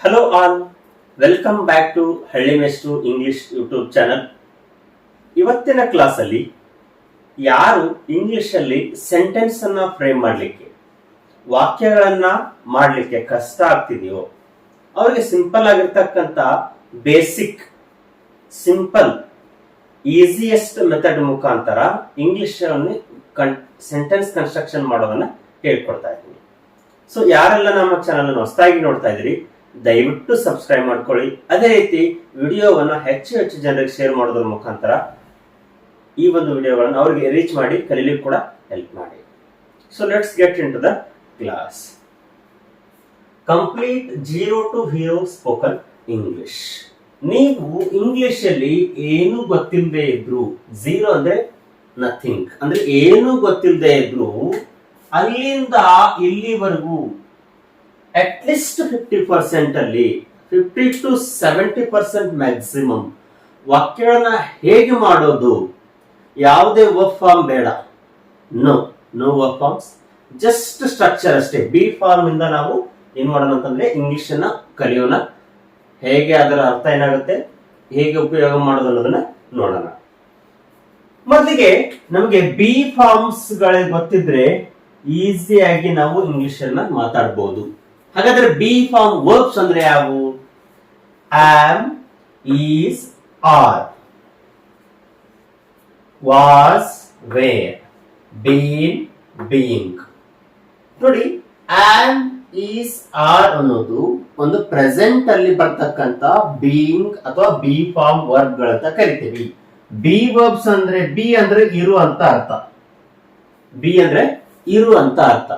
Hello all welcome back to Halli Mestru English YouTube channel ಇವತ್ತಿನ ಕ್ಲಾಸಲ್ಲಿ ಯಾರು ಇಂಗ್ಲಿಷಲ್ಲಿ ಸೆಂಟೆನ್ಸನ್ನು ಫ್ರೇಮ್ ಮಾಡಲಿಕ್ಕೆ, ವಾಕ್ಯಗಳನ್ನು ಮಾಡಲಿಕ್ಕೆ ಕಷ್ಟ ಆಗ್ತಿದೆಯೋ, ಅವರಿಗೆ ಸಿಂಪಲ್ ಆಗಿರ್ತಕ್ಕಂಥ ಬೇಸಿಕ್ ಸಿಂಪಲ್ ಈಸಿಯೆಸ್ಟ್ ಮೆಥಡ್ ಮುಖಾಂತರ ಇಂಗ್ಲಿಷ್ ಕನ್ ಸೆಂಟೆನ್ಸ್ ಕನ್ಸ್ಟ್ರಕ್ಷನ್ ಮಾಡೋದನ್ನ ಹೇಳ್ಕೊಡ್ತಾ ಇದ್ದೀನಿ. ಸೊ ಯಾರೆಲ್ಲ ನಮ್ಮ ಚಾನಲ್ ಹೊಸದಾಗಿ ನೋಡ್ತಾ ಇದ್ದೀರಿ ದಯವಿಟ್ಟು ಸಬ್ಸ್ಕ್ರೈಬ್ ಮಾಡ್ಕೊಳ್ಳಿ. ಅದೇ ರೀತಿ ವಿಡಿಯೋವನ್ನು ಹೆಚ್ಚು ಹೆಚ್ಚು ಜನರಿಗೆ ಶೇರ್ ಮಾಡೋದ್ರ ಮುಖಾಂತರ ಈ ಒಂದು ವಿಡಿಯೋಗಳನ್ನು ಅವರಿಗೆ ರೀಚ್ ಮಾಡಿ, ಕಲೀಲಿಕ್ಕೆ ಕೂಡ ಹೆಲ್ಪ್ ಮಾಡಿ. So let's get into the class complete zero to hero spoken English ನೀವು ಇಂಗ್ಲಿಷ್ ಅಲ್ಲಿ ಏನು ಗೊತ್ತಿಲ್ಲದೆ ಇದ್ರು ಝೀರೋ ಅಂದ್ರೆ ನಥಿಂಗ್ ಅಂದ್ರೆ ಏನು ಗೊತ್ತಿಲ್ಲದೆ ಇದ್ರು, ಅಲ್ಲಿಂದ ಇಲ್ಲಿವರೆಗೂ ಅಟ್ಲೀಸ್ಟ್ ಫಿಫ್ಟಿ ಪರ್ಸೆಂಟ್ ಅಲ್ಲಿ fifty to seventy percent maximum ವಾಕ್ಯಗಳನ್ನ ಹೇಗೆ ಮಾಡೋದು? ಯಾವುದೇ ವರ್ಕ್ ಫಾರ್ಮ್ ಬೇಡ. No no work forms just structure ಅಷ್ಟೇ. ಬಿ ಫಾರ್ಮ್ ಇಂದ ನಾವು ಏನ್ ಮಾಡೋಣ ಅಂತಂದ್ರೆ ಇಂಗ್ಲಿಷ್ ಅನ್ನ ಕಲಿಯೋಣ. ಹೇಗೆ ಅದರ ಅರ್ಥ ಏನಾಗುತ್ತೆ? ಹೇಗೆ ಉಪಯೋಗ ಮಾಡೋದು ಅನ್ನೋದನ್ನ ನೋಡೋಣ. ಮೊದಲಿಗೆ ನಮಗೆ ಬಿ ಫಾರ್ಮ್ಸ್ ಗೊತ್ತಿದ್ರೆ ಈಸಿಯಾಗಿ ನಾವು ಇಂಗ್ಲಿಷ್ ಅನ್ನ ಮಾತಾಡಬಹುದು ಹಾಗಾದ್ರೆ ಬಿ ಫಾರ್ಮ್ ವರ್ಬ್ಸ್ ಅಂದ್ರೆ ಯಾವುವು am is are was were been being ನೋಡಿ ಆಮ್ ಈಸ್ ಆರ್ ಅನ್ನೋದು ಒಂದು ಪ್ರೆಸೆಂಟ್ ಅಲ್ಲಿ ಬರ್ತಕ್ಕಂತ ಬೀಯಿಂಗ್ ಅಥವಾ ಬಿ ಫಾರ್ಮ್ ವರ್ಬ್ ಗಳಂತ ಕರಿತೀವಿ. ಬಿ ವರ್ಬ್ಸ್ ಅಂದ್ರೆ ಬಿ ಅಂದ್ರೆ ಇರು ಅಂತ ಅರ್ಥ. ಬಿ ಅಂದ್ರೆ ಇರು ಅಂತ ಅರ್ಥ.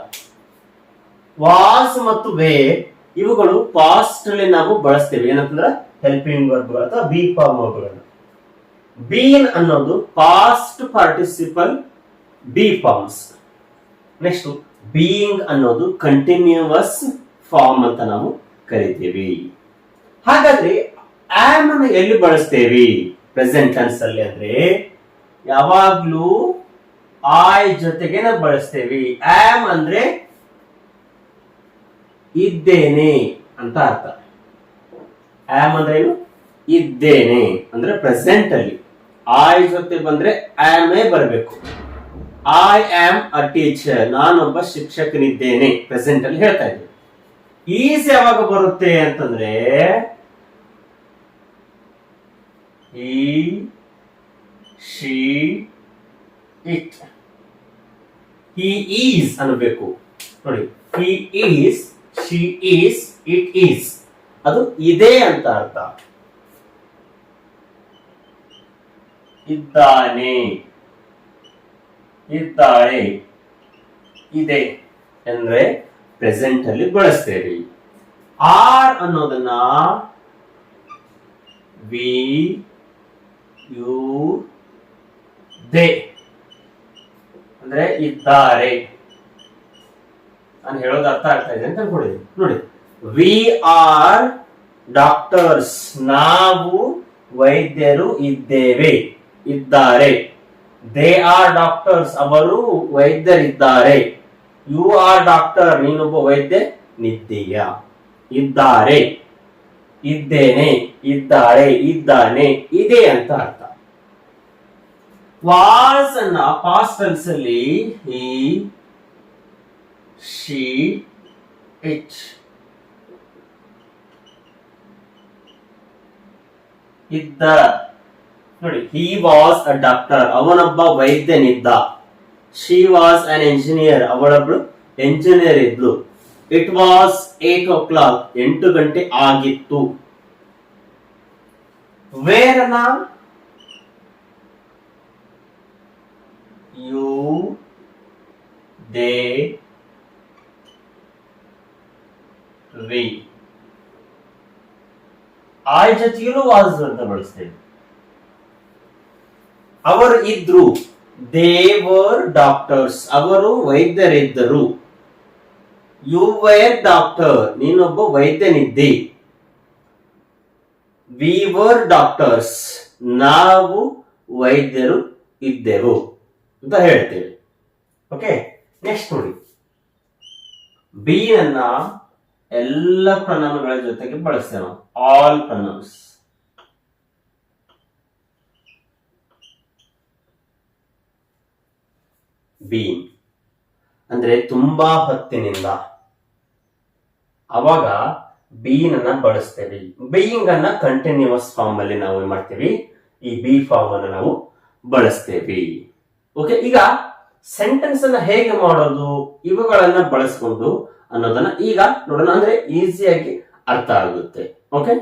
ವಾಸ್ ಮತ್ತು ವೇ, ಇವುಗಳು ಪಾಸ್ಟ್ ಅಲ್ಲಿ ನಾವು ಬಳಸ್ತೇವೆ. ಏನಂತಂದ್ರೆ ಹೆಲ್ಪಿಂಗ್ ವರ್ಬ್ಗಳು ಅಥವಾ ಬಿ ಫಾರ್ಮ್ ವರ್ಬ್ಗಳನ್ನು ಬೀನ್ ಅನ್ನೋದು past participle be forms next being ಅನ್ನೋದು ಕಂಟಿನ್ಯೂವಸ್ ಫಾರ್ಮ್ ಅಂತ ನಾವು ಕರಿತೀವಿ. ಹಾಗಾದ್ರೆ ಆಮ್ ಅನ್ನು ಎಲ್ಲಿ ಬಳಸ್ತೇವಿ? ಪ್ರೆಸೆಂಟ್ ಟೆನ್ಸ್ ಅಲ್ಲಿ ಅಂದ್ರೆ, ಯಾವಾಗ್ಲೂ ಆಯ್ ಜೊತೆಗೆ ನಾವು ಬಳಸ್ತೇವಿ. ಆಮ್ ಅಂದ್ರೆ ಇದ್ದೇನೆ ಅಂತ ಅರ್ಥ. ಆಮ್ ಅಂದ್ರೆ ಏನು? ಇದ್ದೇನೆ ಅಂದ್ರೆ ಪ್ರೆಸೆಂಟ್ ಅಲ್ಲಿ. ಆಯ್ ಜೊತೆ ಬಂದ್ರೆ ಆಮ್ ಬರಬೇಕು. ಐ ಆಮ್ ಅ ಟೀಚರ್ ನಾನೊಬ್ಬ ಶಿಕ್ಷಕನಿದ್ದೇನೆ ಪ್ರೆಸೆಂಟ್ ಅಲ್ಲಿ ಹೇಳ್ತಾ ಇದ್ದೀನಿ. ಈಸ್ ಯಾವಾಗ ಬರುತ್ತೆ ಅಂತಂದ್ರೆ ಈ ಶಿ ಇಟ್ ಹಿ ಈಸ್ ಅನ್ನಬೇಕು. ನೋಡಿ he is she is it is ಅದು ಇದೆ ಅಂತ ಅರ್ಥ. ಇದ್ದಾನೆ. ಇದ್ದಾಳೆ. ಇದೆ ಅಂದ್ರೆ ಪ್ರೆಸೆಂಟ್ ಅಲ್ಲಿ ಬಳಸ್ತೇವೆ. ಆರ್ ಅನ್ನೋದನ್ನ ವಿ ಯು ದೇ. ಅಂದ್ರೆ ಇದ್ದಾರೆ. ನಾನು ಹೇಳೋದು ಅರ್ಥ ಆಗ್ತಾ ಇದೆ ಅಂತ ಅನ್ಕೊಳ್ಳಿ ನೋಡಿ ವಿ ಆರ್ ಡಾಕ್ಟರ್ಸ್ ನಾವು ವೈದ್ಯರು ಇದ್ದೇವೆ, ಇದ್ದಾರೆ. ದೇ ಆರ್ ಡಾಕ್ಟರ್ಸ್ ಅವರು ವೈದ್ಯರಿದ್ದಾರೆ. ಯು ಆರ್ ಡಾಕ್ಟರ್ ನೀನೊಬ್ಬ ವೈದ್ಯ ನಿದ್ದೀಯ. ಇದ್ದಾರೆ. ಇದ್ದೇನೆ ಇದ್ದಾರೆ ಇದ್ದಾನೆ. ಇದೆ ಅಂತ ಅರ್ಥ. ವಾಸ್ ಅನ್ನ ಪಾಸ್ಟ್ ಅಲ್ಲಿ ಈ ಶಿ ಇಟ್ ಇದ್ದ ನೋಡಿ ಹಿ ವಾಸ್ ಅ ಡಾಕ್ಟರ್ ಅವನೊಬ್ಬ ವೈದ್ಯನಿದ್ದ ಶಿ ವಾಸ್ ಅನ್ ಎಂಜಿನಿಯರ್ ಅವಳೊಬ್ಳು ಎಂಜಿನಿಯರ್ ಇದ್ಲು. It was eight o'clock ಎಂಟು ಗಂಟೆ ಆಗಿತ್ತು. ವೇರನ ಯು ದೇ ವಿ ಆಯ್ ಜೊತೆಗೂ ವಾಸ್ ಅಂತ ಬಳಸ್ತೇವೆ ಅವರು ಇದ್ರು. ದೇವರ್ ಡಾಕ್ಟರ್ಸ್ ಅವರು ವೈದ್ಯರಿದ್ದರು. ಯು ವೈರ್ ಡಾಕ್ಟರ್ ನೀನೊಬ್ಬ ವೈದ್ಯನಿದ್ದೆ. ವಿವರ್ ಡಾಕ್ಟರ್ಸ್ ನಾವು ವೈದ್ಯರು ಇದ್ದೆವು ಅಂತ ಹೇಳ್ತೇವೆ ಓಕೆ ನೆಕ್ಸ್ಟ್ ನೋಡಿ. ಬಿ ಅನ್ನ ಎಲ್ಲ ಪ್ರಣಾಮಗಳ ಜೊತೆಗೆ ಬಳಸ್ತೇವೆ ನಾವು. ಆಲ್ ಪ್ರನೌನ್ಸ್ ಬೀನ್ ಅಂದ್ರೆ ತುಂಬಾ ಹೊತ್ತಿನಿಂದ. ಅವಾಗ ಬೀನ್ ಅನ್ನ ಬಳಸ್ತೇವೆ. ಬೀಯಿಂಗ್ ಅನ್ನ ಕಂಟಿನ್ಯೂಸ್ ಫಾರ್ಮ್ ಅಲ್ಲಿ ನಾವು ಏನ್ ಮಾಡ್ತೀವಿ? ಈ ಬಿ ಫಾರ್ಮ್ ಅನ್ನ ನಾವು ಬಳಸ್ತೇವೆ. ಓಕೆ ಈಗ ಸೆಂಟೆನ್ಸ್ ಅನ್ನ ಹೇಗೆ ಮಾಡೋದು? ಇವುಗಳನ್ನ ಬಳಸ್ಕೊಂಡು ಅನ್ನೋದನ್ನ ಈಗ ನೋಡೋಣ. ಅಂದ್ರೆ ಈಸಿಯಾಗಿ ಅರ್ಥ ಆಗುತ್ತೆ. ಓಕೆ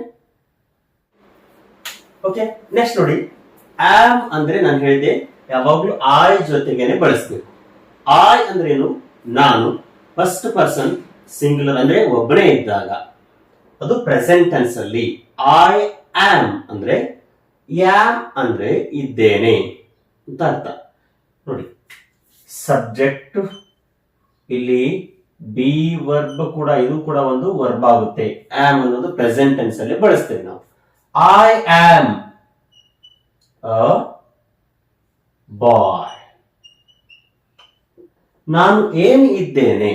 ಓಕೆ ನೆಕ್ಸ್ಟ್ ನೋಡಿ. ಆಮ್ ಅಂದ್ರೆ ನಾನು ಹೇಳಿದೆ, ಯಾವಾಗ್ಲೂ ಆಯ್ ಜೊತೆಗೇನೆ ಬಳಸ್ಬೇಕು. ಆಯ್ ಅಂದ್ರೆ ಏನು? ನಾನು. ಫಸ್ಟ್ ಪರ್ಸನ್ ಸಿಂಗ್ಯುಲರ್ ಅಂದ್ರೆ ಒಬ್ಬನೇ ಇದ್ದಾಗ. ಅದು ಪ್ರೆಸೆಂಟ್ ಟೆನ್ಸ್ ಅಲ್ಲಿ. ಐ ಆಮ್ ಅಂದ್ರೆ ಯಾಮ್ ಅಂದ್ರೆ ಇದ್ದೇನೆ ಅಂತ ಅರ್ಥ. ನೋಡಿ. ಸಬ್ಜೆಕ್ಟ್ ಇಲ್ಲಿ ಬಿ ವರ್ಬ್ ಕೂಡ ಇದು ಕೂಡ ಒಂದು ವರ್ಬ್ ಆಗುತ್ತೆ. ಆಮ್ ಅನ್ನೋದು ಪ್ರೆಸೆಂಟ್ ಟೆನ್ಸ್ ಅಲ್ಲಿ ಬಳಸ್ತೇವೆ ನಾವು. ಐ ಆಮ್ ಅ ಬಾಯ್ ನಾನು ಏನ್ ಇದ್ದೇನೆ?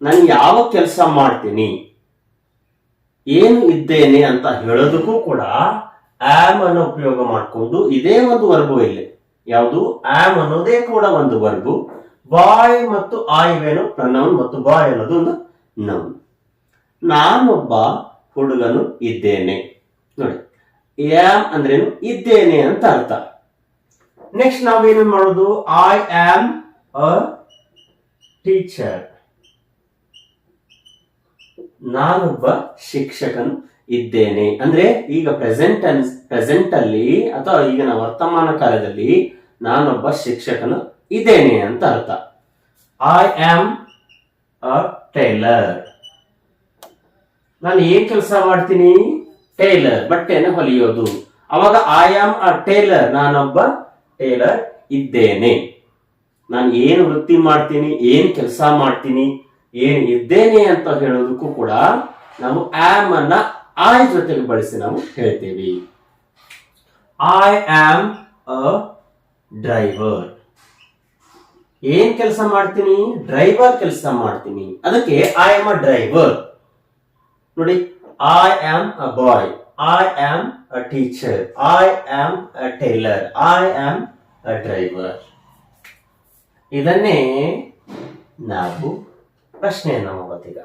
ನಾನು ಯಾವ ಕೆಲಸ ಮಾಡ್ತೀನಿ? ಏನು ಇದ್ದೇನೆ ಅಂತ ಹೇಳೋದಕ್ಕೂ ಕೂಡ ಆಮ್ ಅನ್ನು ಉಪಯೋಗ ಮಾಡಿಕೊಂಡು ಇದೇ ಒಂದು ವರ್ಬು ಇಲ್ಲಿ. ಯಾವುದು? ಆಮ್ ಅನ್ನೋದೇ ಕೂಡ ಒಂದು ವರ್ಬು ಬಾಯ್ ಮತ್ತು ಆಯ್ವೇನು ಪ್ರನೌನ್ ಮತ್ತು ಬಾಯ್ ಅನ್ನೋದು ಒಂದು ನೌನ್ ನಾನೊಬ್ಬ ಹುಡುಗನು ಇದ್ದೇನೆ. ನೋಡಿ ಆಮ್ ಅಂದ್ರೇನು? ಇದ್ದೇನೆ ಅಂತ ಅರ್ಥ. ನೆಕ್ಸ್ಟ್ ನಾವೇನು ಮಾಡೋದು? ಐ ಆಮ್ ಅ ಟೀಚರ್ ನಾನೊಬ್ಬ ಶಿಕ್ಷಕನು ಇದ್ದೇನೆ. ಅಂದ್ರೆ ಈಗ ಪ್ರೆಸೆಂಟ್ ಪ್ರೆಸೆಂಟ್ ಅಲ್ಲಿ, ಅಥವಾ ಈಗಿನ ವರ್ತಮಾನ ಕಾಲದಲ್ಲಿ ನಾನೊಬ್ಬ ಶಿಕ್ಷಕನು ಇದ್ದೇನೆ ಅಂತ ಅರ್ಥ. ಐ ಆಮ್ ಅ ಟೈಲರ್ ನಾನು ಏನ್ ಕೆಲಸ ಮಾಡ್ತೀನಿ? ಟೈಲರ್ ಬಟ್ಟೆಯನ್ನು ಹೊಲಿಯೋದು. ಅವಾಗ ಐ ಆಮ್ ಅ ಟೈಲರ್ ನಾನೊಬ್ಬ ಟೈಲರ್ ಇದ್ದೇನೆ. ನಾನು ಏನು ವೃತ್ತಿ ಮಾಡ್ತೀನಿ, ಏನ್ ಕೆಲಸ ಮಾಡ್ತೀನಿ, ಏನ್ ಇದ್ದೇನೆ ಅಂತ ಹೇಳೋದಕ್ಕೂ ಕೂಡ ನಾವು ಆಮ್ ಅನ್ನ ಐ ಜೊತೆಗೆ ಬಳಸಿ ನಾವು ಹೇಳ್ತೇವೆ. ಐ ಆಮ್ ಅ ಡ್ರೈವರ್ ಏನ್ ಕೆಲಸ ಮಾಡ್ತೀನಿ? ಡ್ರೈವರ್ ಕೆಲಸ ಮಾಡ್ತೀನಿ. ಅದಕ್ಕೆ ಐ ಆಮ್ ಅ ಡ್ರೈವರ್ ನೋಡಿ I am a boy I am a teacher I am a tailor I am a driver ಇದನ್ನೇ ನಾವು ಪ್ರಶ್ನೆಯನ್ನು ಮಾಡೋದೀಗ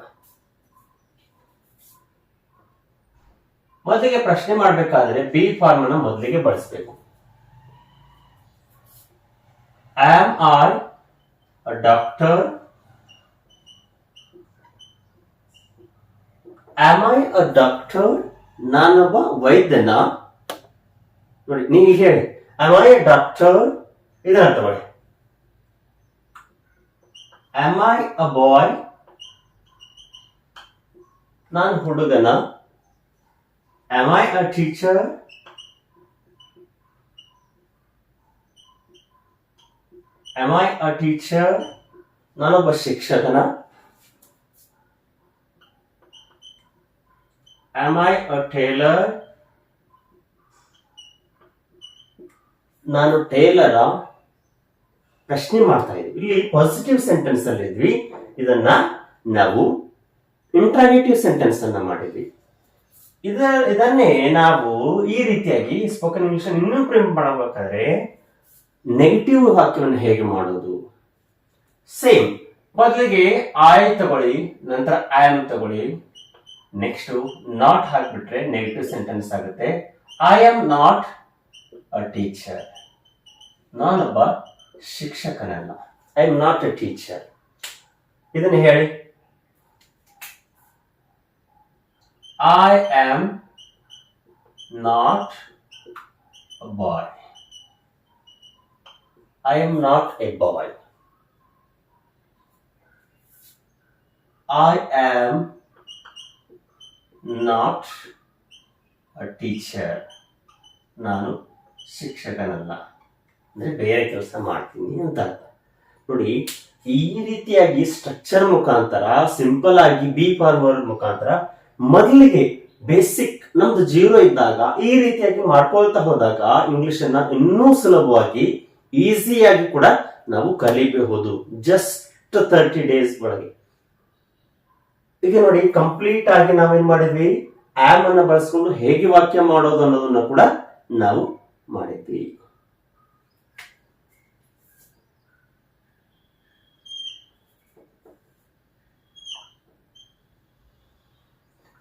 ಮೊದಲಿಗೆ ಪ್ರಶ್ನೆ ಮಾಡಬೇಕಾದ್ರೆ ಬಿ ಫಾರ್ಮ್ ಅನ್ನು ಮೊದಲಿಗೆ ಬಳಸಬೇಕು. Am are a doctor am I a doctor ನಾನೊಬ್ಬ ವೈದ್ಯನ ನೋಡಿ ನೀವು ಹೇಳಿ ಆಮ್ ಐ ಅ ಡಾಕ್ಟರ್ ಇದನ್ನ ತಗೊಳ್ಳಿ ಆಮ್ ಐ ಅ ಬಾಯ್ ನಾನು ಹುಡುಗನ am I a teacher am I a teacher ನಾನೊಬ್ಬ ಶಿಕ್ಷಕನ. ಆಮ್ ಐ ಅ ಟೇಲರ್ ನಾನು ಟೇಲರ ಪ್ರಶ್ನೆ ಮಾಡ್ತಾ ಇದ್ವಿ. ಇಲ್ಲಿ ಪಾಸಿಟಿವ್ ಸೆಂಟೆನ್ಸ್ ಅಲ್ಲಿ ಇದ್ವಿ. ಇದನ್ನ ನಾವು ಇಂಟ್ರಾಗೇಟಿವ್ ಸೆಂಟೆನ್ಸ್ ಅನ್ನ ಮಾಡಿದ್ವಿ. ಇದ, ಇದನ್ನೇ ನಾವು ಈ ರೀತಿಯಾಗಿ ಸ್ಪೋಕನ್ ಇಂಗ್ಲಿಷ್ ಇನ್ನೂ ಪ್ರಿಂಟ್ ಮಾಡಬೇಕಾದ್ರೆ ನೆಗೆಟಿವ್ ವಾಕ್ಯವನ್ನು ಹೇಗೆ ಮಾಡೋದು? ಸೇಮ್ ಬದಲಿಗೆ ಐ ತಗೊಳ್ಳಿ, ನಂತರ ಆಮ್ ತಗೊಳ್ಳಿ. ನೆಕ್ಸ್ಟ್ ನಾಟ್ ಹಾಕಿಬಿಟ್ರೆ ನೆಗೆಟಿವ್ ಸೆಂಟೆನ್ಸ್ ಆಗುತ್ತೆ. I am not a teacher ನಾನೊಬ್ಬ ಶಿಕ್ಷಕನಲ್ಲ. I am not a teacher ಇದನ್ನು ಹೇಳಿ. I am not a boy I am not a boy. I am not a teacher ನಾನು ಶಿಕ್ಷಕನಲ್ಲ. ಅಂದರೆ ಬೇರೆ ಕೆಲಸ ಮಾಡ್ತೀನಿ ಅಂತ ನೋಡಿ, ಈ ರೀತಿಯಾಗಿ ಸ್ಟ್ರಕ್ಚರ್ ಮುಖಾಂತರ ಸಿಂಪಲ್ ಆಗಿ ಬಿ ಫಾರ್ವರ್ಡ್ ಮುಖಾಂತರ ಮೊದಲಿಗೆ ಬೇಸಿಕ್ ನಮ್ದು ಜೀರೋ ಇದ್ದಾಗ, ಈ ರೀತಿಯಾಗಿ ಮಾಡ್ಕೊಳ್ತಾ ಹೋದಾಗ ಇಂಗ್ಲಿಷ್ ಅನ್ನ ಇನ್ನೂ ಸುಲಭವಾಗಿ ಈಸಿಯಾಗಿ ಕೂಡ ನಾವು ಕಲಿಬಹುದು. ಜಸ್ಟ್ ತರ್ಟಿ ಡೇಸ್ ಒಳಗೆ. ಈಗ ನೋಡಿ ಕಂಪ್ಲೀಟ್ ಆಗಿ ನಾವೇನ್ ಮಾಡಿದ್ವಿ? ಆಮ್ ಅನ್ನ ಬಳಸ್ಕೊಂಡು ಹೇಗೆ ವಾಕ್ಯ ಮಾಡೋದು ಅನ್ನೋದನ್ನ ಕೂಡ ನಾವು ಮಾಡಿದ್ವಿ.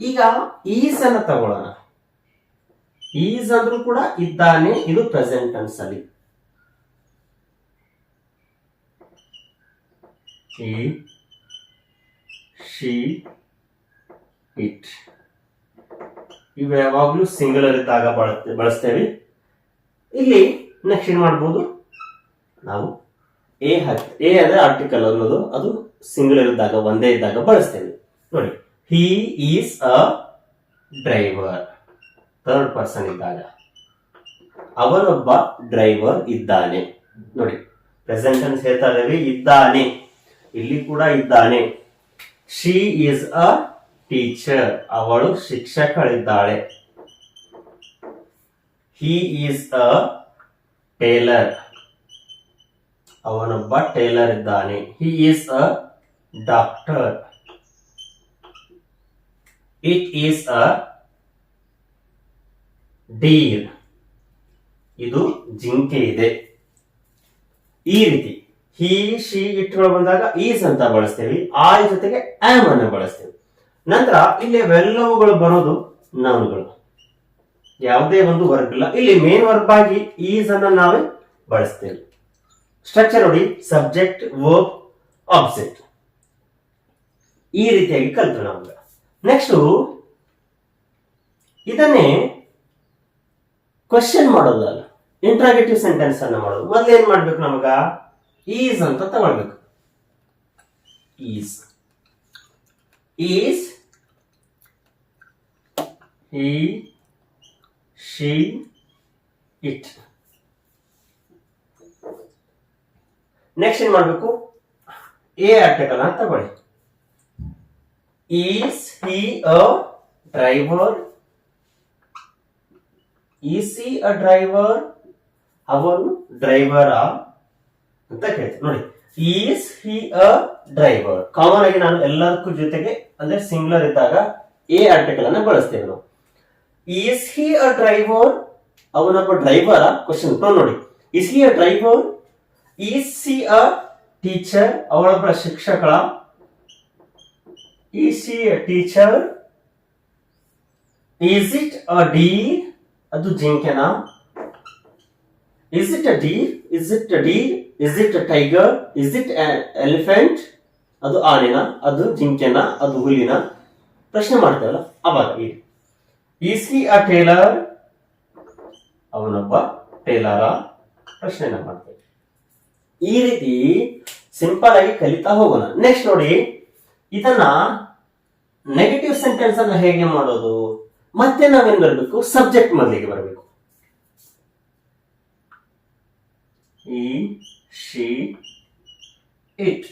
ಈಗ ಈಸ್ ಅನ್ನ ತಗೊಳ್ಳೋಣ. ಈಸ್ ಅಂದ್ರೂ ಕೂಡ ಇದ್ದಾನೆ, ಇದು ಪ್ರೆಸೆಂಟ್ ಟೆನ್ಸ್ ಅಲ್ಲಿ. ಈ she, it. ಇವು ಯಾವಾಗಲೂ ಸಿಂಗುಲರ್ ಇದ್ದಾಗ ಬಳಸ್ತೇವೆ ಬಳಸ್ತೇವೆ. ಇಲ್ಲಿ ನೆಕ್ಸ್ಟ್ ಏನು ಮಾಡ್ಬೋದು? ನಾವು ಎ ಹಾಕಿ ಎ ಅಂದ್ರೆ ಆರ್ಟಿಕಲ್ ಅನ್ನೋದು, ಅದು ಸಿಂಗುಲರ್ ಇದ್ದಾಗ, ಒಂದೇ ಇದ್ದಾಗ ಬಳಸ್ತೇವೆ. ನೋಡಿ he is a driver third person ಇದ್ದಾಗ. ಅವನೊಬ್ಬ ಡ್ರೈವರ್ ಇದ್ದಾನೆ. ನೋಡಿ ಪ್ರೆಸೆಂಟ್ ಟೆನ್ಸ್ ಹೇಳ್ತಾ ಇದ್ದೇವೆ, ಇದ್ದಾನೆ. ಇಲ್ಲಿ ಕೂಡ ಇದ್ದಾನೆ. ಶಿ ಈಸ್ ಅ ಟೀಚರ್ ಅವಳು ಶಿಕ್ಷಕಳಿದ್ದಾಳೆ. ಹಿ ಈಸ್ ಅ ಟೇಲರ್ ಅವನೊಬ್ಬ ಟೇಲರ್ ಇದ್ದಾನೆ. He is a doctor it is a deer ಇದು ಜಿಂಕೆ ಇದೆ. ಈ ರೀತಿ. ಹಿ ಶಿ ಇಟ್ಗಳು ಬಂದಾಗ ಈಸ್ ಅಂತ ಬಳಸ್ತೇವೆ. ಆ ಜೊತೆಗೆ ಆಮ್ ಅನ್ನು ಬಳಸ್ತೇವೆ. ನಂತರ ಇಲ್ಲಿ ಇವೆಲ್ಲವುಗಳು ಬರೋದು ನೌನ್ಗಳು ಯಾವುದೇ ಒಂದು ವರ್ಕ್ ಇಲ್ಲ. ಇಲ್ಲಿ ಮೇನ್ ವರ್ಕ್ ಆಗಿ ಈಸ್ ಅನ್ನ ನಾವೇ ಬಳಸ್ತೇವೆ. ಸ್ಟ್ರಕ್ಚರ್ ನೋಡಿ ಸಬ್ಜೆಕ್ಟ್ ವರ್ಕ್ ಆಬ್ಜೆಕ್ಟ್ ಈ ರೀತಿಯಾಗಿ ಕಲ್ತು ನಾವು ನೆಕ್ಸ್ಟ್ ಇದನ್ನೇ ಕ್ವಶನ್ ಮಾಡೋದಲ್ಲ. ಇಂಟ್ರಾಗೇಟಿವ್ ಸೆಂಟೆನ್ಸ್ ಅನ್ನ ಮಾಡೋದು. ಮೊದಲು ಏನ್ ಮಾಡ್ಬೇಕು ನಮಗ? ಈಸ್ ಅಂತ ತಗೊಳ್ಬೇಕು. Is is he, she, it. Next ಏನ್ ಮಾಡ್ಬೇಕು? ಎ ಆರ್ಟಿಕಲ್ ಅಂತ ತಗೊಳ್ಳಿ. Is he a driver is he a driver ಅವನು ಡ್ರೈವರ ಅಂತ ಕೇಳ್ತೀವಿ ನೋಡಿ is he a driver common ಆಗಿ ನಾನು ಎಲ್ಲದಕ್ಕೂ ಜೊತೆಗೆ, ಅಂದ್ರೆ ಸಿಂಗ್ಲರ್ ಇದ್ದಾಗ ಎ ಆರ್ಟಿಕಲ್ ಅನ್ನ ಬಳಸ್ತೇವೆ ನಾವು ಈಸ್ ಹಿ ಅ ಡ್ರೈವರ್ ಅವನೊಬ್ಬ ಡ್ರೈವರ್ ಕ್ವಶನ್ ನೋಡಿ. Is he a driver is she a teacher ಅವಳೊಬ್ಬ ಶಿಕ್ಷಕಳ? Is she a teacher is it a deer ಅದು ಜಿಂಕೆನಾ? Is it a deer is it a deer is it tiger is it elephant ಅದು ಆನೆನ ಅದು ಜಿಂಕೆನ, ಅದು ಹುಲಿನ ಪ್ರಶ್ನೆ ಮಾಡ್ತೇವಲ್ಲ, ಅವಾಗ is he a tailor ಅವನೊಬ್ಬ ಟೇಲರ ಪ್ರಶ್ನೆನ ಮಾಡ್ತೇವೆ. ಈ ರೀತಿ ಸಿಂಪಲ್ ಆಗಿ ಕಲಿತಾ ಹೋಗೋಣ. ನೆಕ್ಸ್ಟ್ ನೋಡಿ, ಇದನ್ನ ನೆಗೆಟಿವ್ ಸೆಂಟೆನ್ಸ್ ಅನ್ನ ಹೇಗೆ ಮಾಡೋದು? ಮತ್ತೆ ನಾವೇನ್ ಬರಬೇಕು? ಸಬ್ಜೆಕ್ಟ್ ಮೊದಲಿಗೆ ಬರಬೇಕು. ಈ ಶಿ ಇಟ್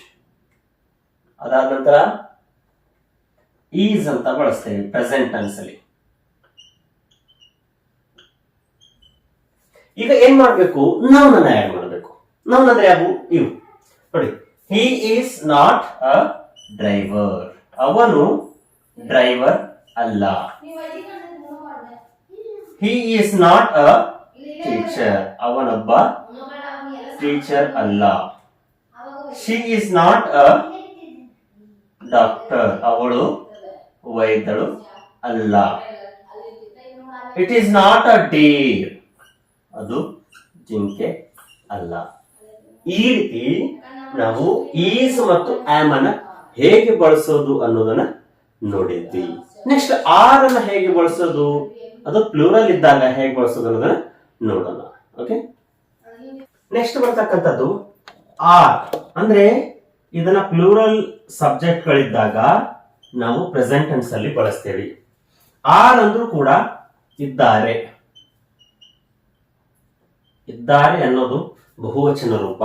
ಅದಾದ ನಂತರ ಈಸ್ ಅಂತ ಬಳಸ್ತೇವೆ ಪ್ರೆಸೆಂಟ್ ಟೆನ್ಸ್ ಅಲ್ಲಿ. ಈಗ ಏನ್ ಮಾಡಬೇಕು? ನೌನ್ ಅನ್ನ ಆಡ್ ಮಾಡಬೇಕು. ನೌನ್ ಅಂದ್ರೆ ಯಾವು ಇವು. ನೋಡಿ he is not a driver ಅವನು ಡ್ರೈವರ್ ಅಲ್ಲ. He is not a teacher ಅವನೊಬ್ಬ ಟೀಚರ್ ಅಲ್ಲ. She is not a doctor ಅವಳು ವೈದ್ಯಳು ಅಲ್ಲ. It is not a deer ಅದು ಜಿಂಕೆ ಅಲ್ಲ. ಈ ರೀತಿ ನಾವು ಈಸ್ ಮತ್ತು ಆಮ್ ಅನ್ನ ಹೇಗೆ ಬಳಸೋದು ಅನ್ನೋದನ್ನ ನೋಡಿದ್ವಿ. ನೆಕ್ಸ್ಟ್ ಆರ್ ಅನ್ನ ಹೇಗೆ ಬಳಸೋದು? ಅದು ಪ್ಲೂರಲ್ ಇದ್ದಾಗ ಹೇಗೆ ಬಳಸೋದು ಅನ್ನೋದನ್ನ ನೋಡೋಣ. ಓಕೆ ನೆಕ್ಸ್ಟ್ ಬರ್ತಕ್ಕಂಥದ್ದು ಆರ್ ಅಂದ್ರೆ ಇದನ್ನ ಪ್ಲೂರಲ್ ಸಬ್ಜೆಕ್ಟ್ ಗಳಿದ್ದಾಗ ನಾವು ಪ್ರೆಸೆಂಟ್ ಟೆನ್ಸ್ ಅಲ್ಲಿ ಬಳಸ್ತೇವೆ. ಆರ್ ಅಂದ್ರೂ ಕೂಡ ಇದ್ದಾರೆ. ಇದ್ದಾರೆ ಅನ್ನೋದು ಬಹುವಚನ ರೂಪ.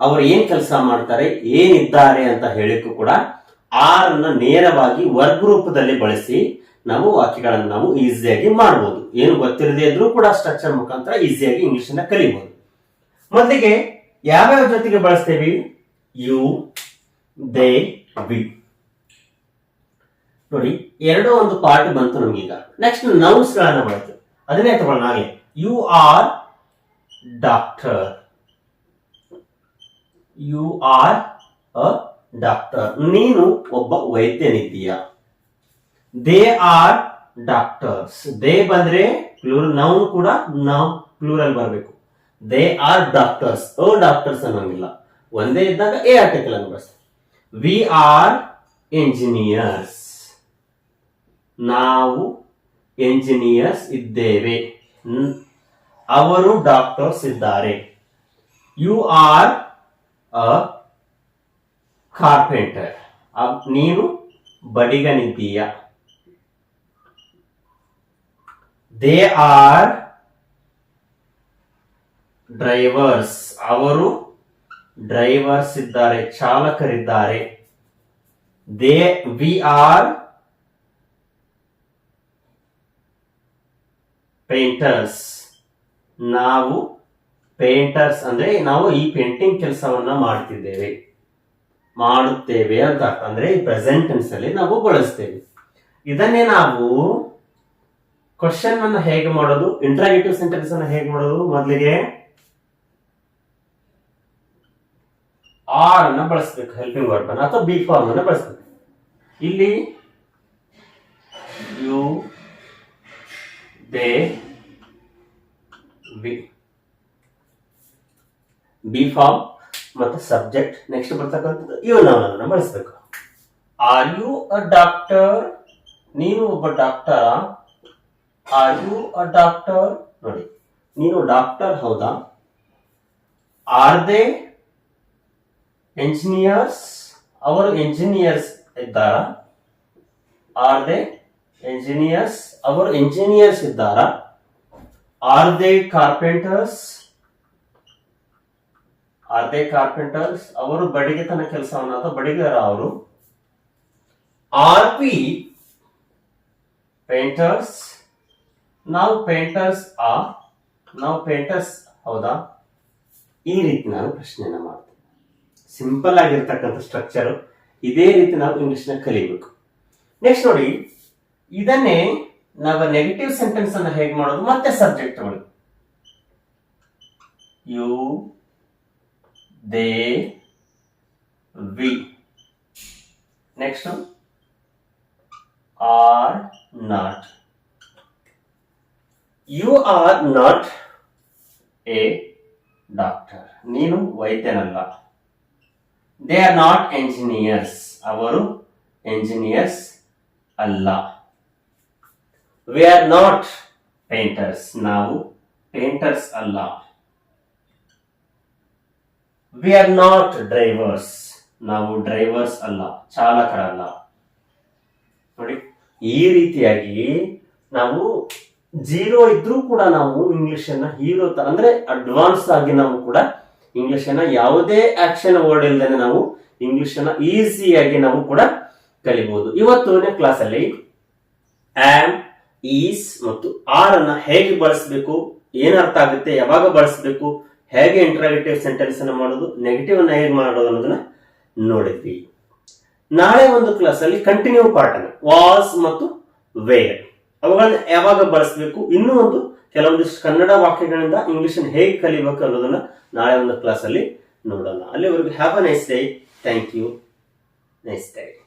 ಅವರು ಏನ್ ಕೆಲಸ ಮಾಡ್ತಾರೆ ಏನಿದ್ದಾರೆ ಅಂತ ಹೇಳಿಕ್ಕೂ ಕೂಡ ಆರ್ ಅನ್ನ ನೇರವಾಗಿ ವರ್ಗ ರೂಪದಲ್ಲಿ ಬಳಸಿ ನಾವು ವಾಕ್ಯಗಳನ್ನು ನಾವು ಈಸಿಯಾಗಿ ಮಾಡಬಹುದು ಏನು ಗೊತ್ತಿರದೇ ಇದ್ರೂ ಕೂಡ ಸ್ಟ್ರಕ್ಚರ್ ಮುಖಾಂತರ ಈಸಿಯಾಗಿ ಇಂಗ್ಲಿಷ್ ಅನ್ನ ಕಲಿಬಹುದು ಮೊದಲಿಗೆ ಯಾವ್ಯಾವ ಜೊತೆಗೆ ಬಳಸ್ತೇವೆ? You, they, we. ನೋಡಿ, ಎರಡೋ ಒಂದು ಪಾರ್ಟ್ ಬಂತು ನಮಗೀಗ. ನೆಕ್ಸ್ಟ್ ನೌನ್ಸ್ ಗಳನ್ನ ಬಳಸ್ತೇವೆ ಅದನ್ನೇ ತಗೊಳ್ಳೋಣ ಹಾಗೆ. You are doctor you are a doctor ನೀನು ಒಬ್ಬ ವೈದ್ಯನಿದ್ದೀಯ? ದೇ ಆರ್ ಡಾಕ್ಟರ್ಸ್ ದೇ ಬಂದ್ರೆ ಪ್ಲೂರಲ್ ನೌನ್ ಕೂಡ ನಾವು ಪ್ಲೂರಲ್ ಬರಬೇಕು. They are doctors a doctors ಅನ್ನೋಂಗಿಲ್ಲ. ಒಂದೇ ಇದ್ದಾಗ ಎ ಆರ್ಟಿಕಲ್ ಅನ್ನು ವಿ ಆರ್ ಎಂಜಿನಿಯರ್ಸ್ ನಾವು ಎಂಜಿನಿಯರ್ಸ್ ಇದ್ದೇವೆ. ಅವರು ಡಾಕ್ಟರ್ಸ್ ಇದ್ದಾರೆ. ಯು ಆರ್ ಅ ಕಾರ್ಪೆಂಟರ್ ನೀನು ಬಡಿಗನಿದ್ದೀಯ. They are drivers. ಅವರು ಡ್ರೈವರ್ಸ್ ಇದ್ದಾರೆ, ಚಾಲಕರಿದ್ದಾರೆ. They, we are painters. ನಾವು ಪೇಂಟರ್ಸ್ ಅಂದ್ರೆ ನಾವು ಈ ಪೇಂಟಿಂಗ್ ಕೆಲಸವನ್ನ ಮಾಡ್ತಿದ್ದೇವೆ. ಮಾಡುತ್ತೇವೆ ಅಂತ. ಅಂದ್ರೆ ಈ ಪ್ರೆಸೆಂಟ್ ಟೆನ್ಸ್ ಅಲ್ಲಿ ನಾವು ಬಳಸ್ತೇವೆ. ಇದನ್ನೇ ನಾವು ಕ್ವಶನ್ ಅನ್ನ ಹೇಗೆ ಮಾಡೋದು ಇಂಟ್ರಾಗೇಟಿವ್ ಸೆಂಟೆನ್ಸ್ ಅನ್ನು ಹೇಗೆ ಮಾಡೋದು ಮೊದಲಿಗೆ? ಆರ್ ಅನ್ನ ಬಳಸ್ಬೇಕು ಹೆಲ್ಪಿಂಗ್ ವರ್ಬ್ ಅನ್ನ, ಅಥವಾ ಬಿ ಫಾರ್ಮ್ ಅನ್ನ ಬಳಸ್ಬೇಕು. ಇಲ್ಲಿ ಯು ದೇ ಬಿ ಫಾರ್ಮ್ ಮತ್ತು ಸಬ್ಜೆಕ್ಟ್ ನೆಕ್ಸ್ಟ್ ಬರ್ತಕ್ಕಂಥದ್ದು, ಇವು ನಾವು ಅದನ್ನ ಬಳಸಬೇಕು. ಆರ್ ಯು ಅ ಡಾಕ್ಟರ್ ನೀನು ಒಬ್ಬ ಡಾಕ್ಟರ ಆರ್ ಯು ಅ ಡಾಕ್ಟರ್ ನೋಡಿ, ನೀನು ಡಾಕ್ಟರ್ ಹೌದಾ? ಆರ್ ದೇ ಎಂಜಿನಿಯರ್ಸ್ ಅವರು ಎಂಜಿನಿಯರ್ಸ್ ಇದ್ದಾರ? ಆರ್ ದೇ ಎಂಜಿನಿಯರ್ಸ್ ಅವರು ಎಂಜಿನಿಯರ್ಸ್ ಇದ್ದಾರ? Are they carpenters are they carpenters ಅವರು ಬಡಿಗೆತನ ಕೆಲಸವನ್ನ ಬಡಿಗರ ಅವರು? ಆರ್ ಪಿ ಪೇಂಟರ್ಸ್ ನಾವು ಪೇಂಟರ್ಸ್ ಆ? ನಾವು ಪೇಂಟರ್ಸ್ ಹೌದಾ? ಈ ರೀತಿ ನಾನು ಪ್ರಶ್ನೆಯನ್ನು ಮಾಡ್ತೇನೆ. ಸಿಂಪಲ್ ಆಗಿರ್ತಕ್ಕಂಥ ಸ್ಟ್ರಕ್ಚರ್, ಇದೇ ರೀತಿ ನಾವು ಇಂಗ್ಲಿಷ್ನ ಕಲಿಬೇಕು. ನೆಕ್ಸ್ಟ್ ನೋಡಿ, ಇದನ್ನೇ ನಾವು ನೆಗೆಟಿವ್ ಸೆಂಟೆನ್ಸ್ ಅನ್ನು ಹೇಗೆ ಮಾಡೋದು, ಮತ್ತೆ ಸಬ್ಜೆಕ್ಟ್ ತಗೊಳ್ಳಿ. You, they, we. Next are not. You are not a doctor. ನೀನು ವೈದ್ಯನಲ್ಲ. ದೇ ಆರ್ ನಾಟ್ ಎಂಜಿನಿಯರ್ಸ್ ಅವರು ಎಂಜಿನಿಯರ್ಸ್ ಅಲ್ಲ. ವಿ ಆರ್ ನಾಟ್ ಪೇಂಟರ್ಸ್ ನಾವು ಪೇಂಟರ್ಸ್ ಅಲ್ಲ. ವಿ ಆರ್ ನಾಟ್ ಡ್ರೈವರ್ಸ್ ನಾವು ಡ್ರೈವರ್ಸ್ ಅಲ್ಲ. ಚಾಲಕರಲ್ಲ. ನೋಡಿ, ಈ ರೀತಿಯಾಗಿ ನಾವು ಜೀರೋ ಇದ್ರೂ ಕೂಡ ನಾವು ಇಂಗ್ಲಿಷ್ ಹೀರೋ ತರ, ಅಂದ್ರೆ ಅಡ್ವಾನ್ಸ್ ಆಗಿ ನಾವು ಕೂಡ ಇಂಗ್ಲಿಷ್ ಅನ್ನ ಯಾವುದೇ ಆಕ್ಷನ್ ವರ್ಡ್ ಇಲ್ಲದೆ ನಾವು ಇಂಗ್ಲಿಷ್ ಅನ್ನ ಈಸಿಯಾಗಿ ನಾವು ಕೂಡ ಕಲಿಬಹುದು ಇವತ್ತು ಕ್ಲಾಸ್ ಅಲ್ಲಿ ಆಮ್ ಈಸ್ ಮತ್ತು ಆರ್ ಅನ್ನ ಹೇಗೆ ಬಳಸಬೇಕು, ಏನ್ ಅರ್ಥ ಆಗುತ್ತೆ, ಯಾವಾಗ ಬಳಸಬೇಕು, ಹೇಗೆ ಇಂಟ್ರಾಗೇಟಿವ್ ಸೆಂಟೆನ್ಸ್ ಅನ್ನ ಮಾಡೋದು ನೆಗೆಟಿವ್ ಅನ್ನ ಹೇಗೆ ಮಾಡೋದು ಅನ್ನೋದನ್ನ ನೋಡಿದ್ವಿ. ನಾಳೆ ಒಂದು ಕ್ಲಾಸ್ ಅಲ್ಲಿ ಕಂಟಿನ್ಯೂ ಪಾರ್ಟ್ ಅನ್ನ ವಾಸ್ ಮತ್ತು ವೇರ್ ಅವುಗಳನ್ನ ಯಾವಾಗ ಬಳಸಬೇಕು, ಇನ್ನೂ ಒಂದು ಕೆಲವೊಂದಿಷ್ಟು ಕನ್ನಡ ವಾಕ್ಯಗಳಿಂದ ಇಂಗ್ಲಿಷ್ ಹೇಗೆ ಕಲಿಬೇಕು ಅನ್ನೋದನ್ನ ನಾಳೆ ಒಂದು ಕ್ಲಾಸ್ ಅಲ್ಲಿ ನೋಡೋಣ. ಅಲ್ಲಿವರೆಗೂ have a nice day thank you nice day